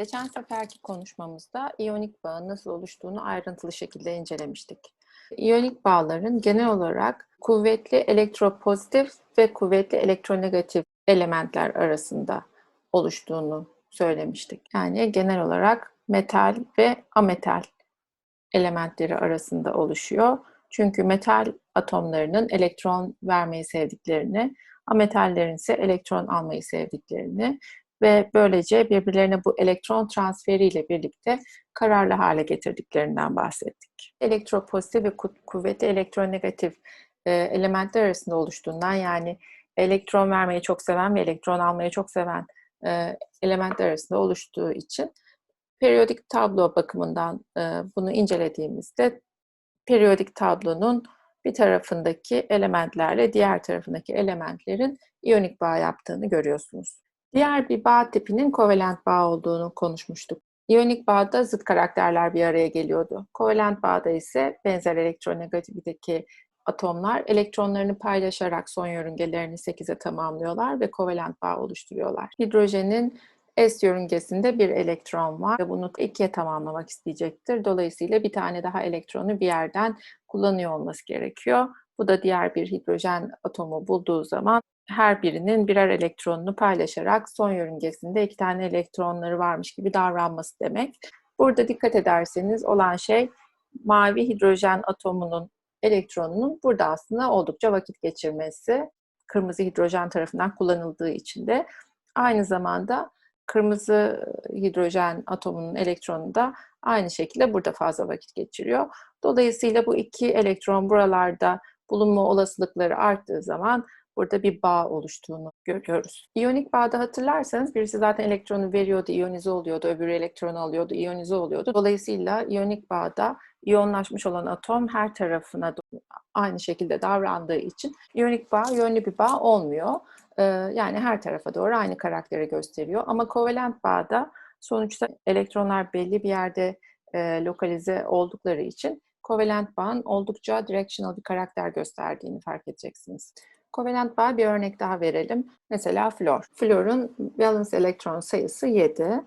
Geçen seferki konuşmamızda iyonik bağın nasıl oluştuğunu ayrıntılı şekilde incelemiştik. İyonik bağların genel olarak kuvvetli elektropozitif ve kuvvetli elektronegatif elementler arasında oluştuğunu söylemiştik. Yani genel olarak metal ve ametal elementleri arasında oluşuyor. Çünkü metal atomlarının elektron vermeyi sevdiklerini, ametallerin ise elektron almayı sevdiklerini ve böylece birbirlerine bu elektron transferiyle birlikte kararlı hale getirdiklerinden bahsettik. Elektropozitif ve ku- kuvvetli elektronegatif e, elementler arasında oluştuğundan yani elektron vermeyi çok seven ve elektron almayı çok seven e, elementler arasında oluştuğu için periyodik tablo bakımından e, bunu incelediğimizde periyodik tablonun bir tarafındaki elementlerle diğer tarafındaki elementlerin iyonik bağ yaptığını görüyorsunuz. Diğer bir bağ tipinin kovalent bağ olduğunu konuşmuştuk. İyonik bağda zıt karakterler bir araya geliyordu. Kovalent bağda ise benzer elektronegatifiteki atomlar elektronlarını paylaşarak son yörüngelerini 8'e tamamlıyorlar ve kovalent bağ oluşturuyorlar. Hidrojenin S yörüngesinde bir elektron var ve bunu 2'ye tamamlamak isteyecektir. Dolayısıyla bir tane daha elektronu bir yerden kullanıyor olması gerekiyor. Bu da diğer bir hidrojen atomu bulduğu zaman her birinin birer elektronunu paylaşarak son yörüngesinde iki tane elektronları varmış gibi davranması demek. Burada dikkat ederseniz olan şey mavi hidrojen atomunun elektronunun burada aslında oldukça vakit geçirmesi. Kırmızı hidrojen tarafından kullanıldığı için de aynı zamanda kırmızı hidrojen atomunun elektronu da aynı şekilde burada fazla vakit geçiriyor. Dolayısıyla bu iki elektron buralarda bulunma olasılıkları arttığı zaman burada bir bağ oluştuğunu görüyoruz. İyonik bağda hatırlarsanız birisi zaten elektronu veriyordu, iyonize oluyordu, öbürü elektronu alıyordu, iyonize oluyordu. Dolayısıyla iyonik bağda iyonlaşmış olan atom her tarafına aynı şekilde davrandığı için iyonik bağ yönlü bir bağ olmuyor. Ee, Yani her tarafa doğru aynı karakteri gösteriyor. Ama kovalent bağda sonuçta elektronlar belli bir yerde e, lokalize oldukları için kovalent bağın oldukça directional bir karakter gösterdiğini fark edeceksiniz. Kovalent bağ bir örnek daha verelim. Mesela flor. Florun valence elektron sayısı 7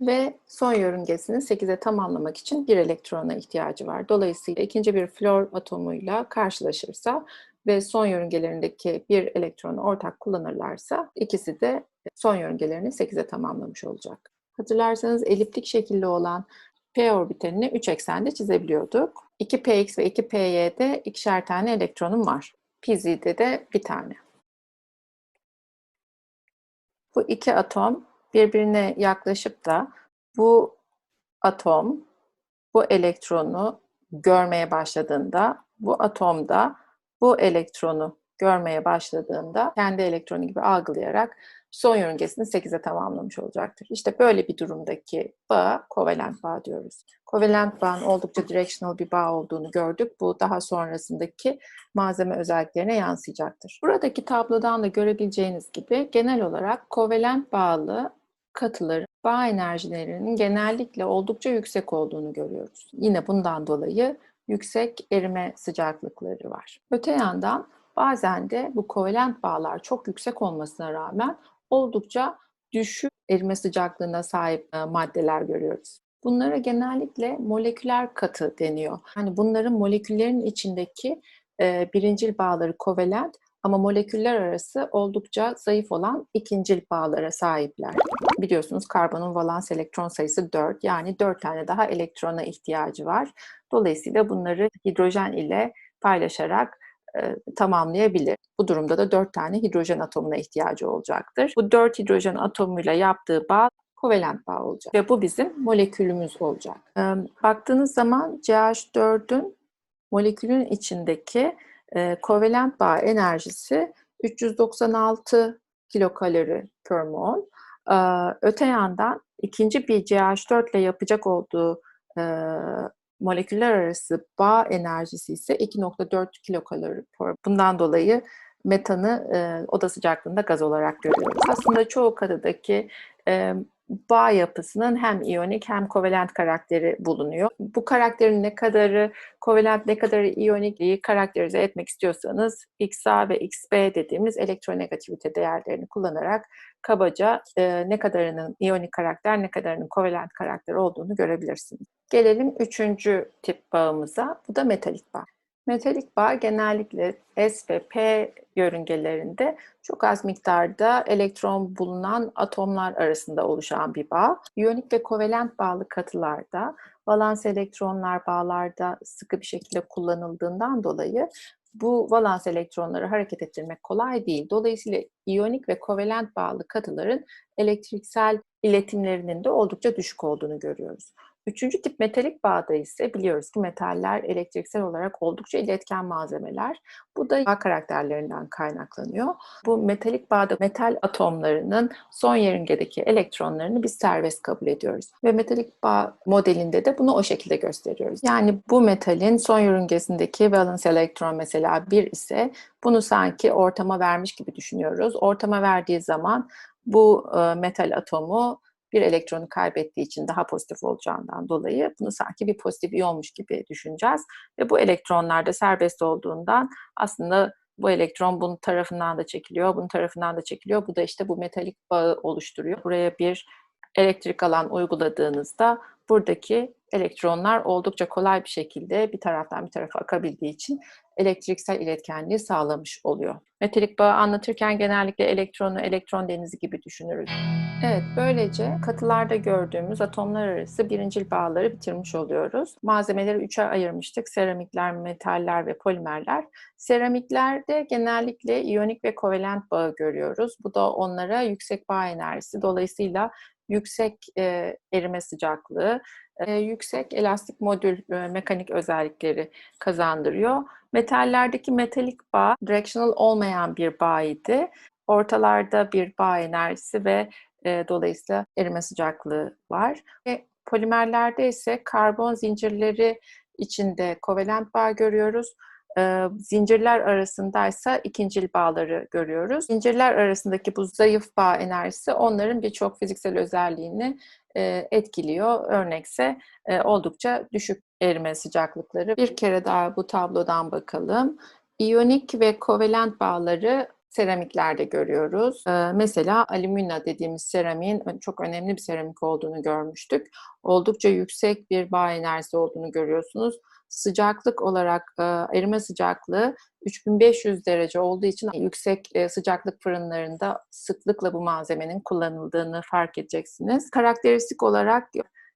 ve son yörüngesini 8'e tamamlamak için bir elektrona ihtiyacı var. Dolayısıyla ikinci bir flor atomuyla karşılaşırsa ve son yörüngelerindeki bir elektronu ortak kullanırlarsa ikisi de son yörüngelerini 8'e tamamlamış olacak. Hatırlarsanız eliptik şekilli olan p orbitalini 3 eksende çizebiliyorduk. 2px ve 2py'de ikişer tane elektronum var. Pz'de de bir tane. Bu iki atom birbirine yaklaşıp da bu atom bu elektronu görmeye başladığında bu atom da bu elektronu görmeye başladığında kendi elektronu gibi algılayarak son yörüngesini 8'e tamamlamış olacaktır. İşte böyle bir durumdaki bağ kovalent bağ diyoruz. Kovalent bağın oldukça directional bir bağ olduğunu gördük. Bu daha sonrasındaki malzeme özelliklerine yansıyacaktır. Buradaki tablodan da görebileceğiniz gibi genel olarak kovalent bağlı katıların bağ enerjilerinin genellikle oldukça yüksek olduğunu görüyoruz. Yine bundan dolayı yüksek erime sıcaklıkları var. Öte yandan bazen de bu kovalent bağlar çok yüksek olmasına rağmen oldukça düşük erime sıcaklığına sahip e, maddeler görüyoruz. Bunlara genellikle moleküler katı deniyor. Yani bunların moleküllerin içindeki e, birincil bağları kovalent ama moleküller arası oldukça zayıf olan ikincil bağlara sahipler. Biliyorsunuz karbonun valans elektron sayısı 4 yani 4 tane daha elektrona ihtiyacı var. Dolayısıyla bunları hidrojen ile paylaşarak tamamlayabilir. Bu durumda da 4 tane hidrojen atomuna ihtiyacı olacaktır. Bu 4 hidrojen atomuyla yaptığı bağ kovalent bağ olacak ve bu bizim molekülümüz olacak. E, baktığınız zaman CH4'ün molekülün içindeki e, kovalent bağ enerjisi 396 kilokalori per mol. E, öte yandan ikinci bir CH4 ile yapacak olduğu e, moleküller arası bağ enerjisi ise 2.4 kilokalori. Bundan dolayı metanı e, oda sıcaklığında gaz olarak görüyoruz. Aslında çoğu katıdaki e, bağ yapısının hem iyonik hem kovalent karakteri bulunuyor. Bu karakterin ne kadarı kovalent ne kadarı iyonikliği karakterize etmek istiyorsanız XA ve XB dediğimiz elektronegativite değerlerini kullanarak kabaca e, ne kadarının iyonik karakter ne kadarının kovalent karakter olduğunu görebilirsiniz. Gelelim üçüncü tip bağımıza. Bu da metalik bağ. Metalik bağ genellikle S ve P yörüngelerinde çok az miktarda elektron bulunan atomlar arasında oluşan bir bağ. İyonik ve kovalent bağlı katılarda valans elektronlar bağlarda sıkı bir şekilde kullanıldığından dolayı bu valans elektronları hareket ettirmek kolay değil. Dolayısıyla iyonik ve kovalent bağlı katıların elektriksel iletimlerinin de oldukça düşük olduğunu görüyoruz. Üçüncü tip metalik bağda ise biliyoruz ki metaller elektriksel olarak oldukça iletken malzemeler. Bu da bağ karakterlerinden kaynaklanıyor. Bu metalik bağda metal atomlarının son yörüngedeki elektronlarını biz serbest kabul ediyoruz. Ve metalik bağ modelinde de bunu o şekilde gösteriyoruz. Yani bu metalin son yörüngesindeki valence elektron mesela 1 ise bunu sanki ortama vermiş gibi düşünüyoruz. Ortama verdiği zaman bu metal atomu bir elektronu kaybettiği için daha pozitif olacağından dolayı bunu sanki bir pozitif iyonmuş gibi düşüneceğiz. Ve bu elektronlar da serbest olduğundan aslında bu elektron bunun tarafından da çekiliyor, bunun tarafından da çekiliyor. Bu da işte bu metalik bağı oluşturuyor. Buraya bir elektrik alan uyguladığınızda buradaki elektronlar oldukça kolay bir şekilde bir taraftan bir tarafa akabildiği için elektriksel iletkenliği sağlamış oluyor. Metalik bağı anlatırken genellikle elektronu elektron denizi gibi düşünürüz. Evet, böylece katılarda gördüğümüz atomlar arası birincil bağları bitirmiş oluyoruz. Malzemeleri üçe ayırmıştık. Seramikler, metaller ve polimerler. Seramiklerde genellikle iyonik ve kovalent bağı görüyoruz. Bu da onlara yüksek bağ enerjisi. Dolayısıyla yüksek e, erime sıcaklığı, e, yüksek elastik modül e, mekanik özellikleri kazandırıyor. Metallerdeki metalik bağ directional olmayan bir bağ idi. Ortalarda bir bağ enerjisi ve e, dolayısıyla erime sıcaklığı var. Ve polimerlerde ise karbon zincirleri içinde kovalent bağ görüyoruz. E, zincirler arasındaysa ikincil bağları görüyoruz. Zincirler arasındaki bu zayıf bağ enerjisi onların birçok fiziksel özelliğini e, etkiliyor. Örnekse e, oldukça düşük erime sıcaklıkları. Bir kere daha bu tablodan bakalım. İyonik ve kovalent bağları seramiklerde görüyoruz. Ee, mesela alümina dediğimiz seramiğin çok önemli bir seramik olduğunu görmüştük. Oldukça yüksek bir bağ enerjisi olduğunu görüyorsunuz. Sıcaklık olarak e, erime sıcaklığı 3500 derece olduğu için yüksek e, sıcaklık fırınlarında sıklıkla bu malzemenin kullanıldığını fark edeceksiniz. Karakteristik olarak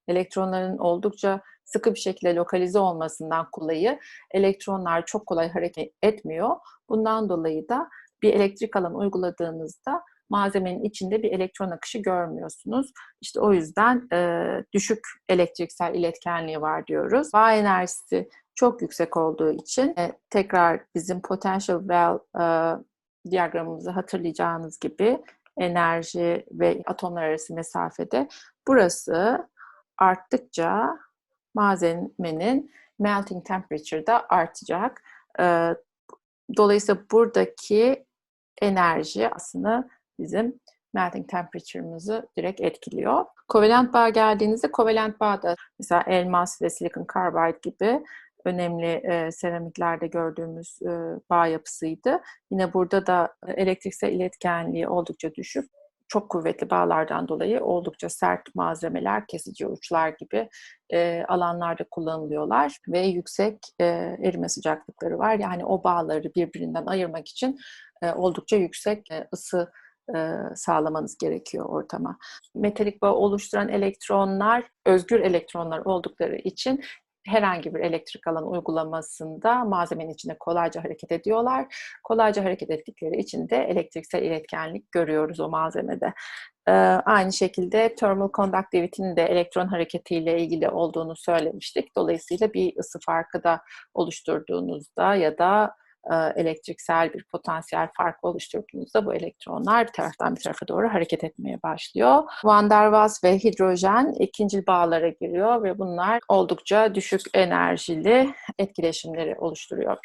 elektronların oldukça sıkı bir şekilde lokalize olmasından dolayı elektronlar çok kolay hareket etmiyor. Bundan dolayı da bir elektrik alan uyguladığınızda malzemenin içinde bir elektron akışı görmüyorsunuz. İşte o yüzden e, düşük elektriksel iletkenliği var diyoruz. Bağ enerjisi çok yüksek olduğu için e, tekrar bizim potential well e, diyagramımızı hatırlayacağınız gibi enerji ve atomlar arası mesafede burası arttıkça malzemenin melting temperature da artacak. E, dolayısıyla buradaki enerji aslında bizim melting temperature'ımızı direkt etkiliyor. Kovalent bağ geldiğinizde kovalent bağ da mesela elmas ve silikon carbide gibi önemli e, seramiklerde gördüğümüz e, bağ yapısıydı. Yine burada da elektriksel iletkenliği oldukça düşük. Çok kuvvetli bağlardan dolayı oldukça sert malzemeler, kesici uçlar gibi e, alanlarda kullanılıyorlar ve yüksek e, erime sıcaklıkları var. Yani o bağları birbirinden ayırmak için e, oldukça yüksek e, ısı sağlamanız gerekiyor ortama. Metalik bağ oluşturan elektronlar özgür elektronlar oldukları için herhangi bir elektrik alan uygulamasında malzemenin içinde kolayca hareket ediyorlar. Kolayca hareket ettikleri için de elektriksel iletkenlik görüyoruz o malzemede. Ee, aynı şekilde thermal conductivity'nin de elektron hareketiyle ilgili olduğunu söylemiştik. Dolayısıyla bir ısı farkı da oluşturduğunuzda ya da elektriksel bir potansiyel fark oluşturduğunuzda bu elektronlar bir taraftan bir tarafa doğru hareket etmeye başlıyor. Van der Waals ve hidrojen ikincil bağlara giriyor ve bunlar oldukça düşük enerjili etkileşimleri oluşturuyor.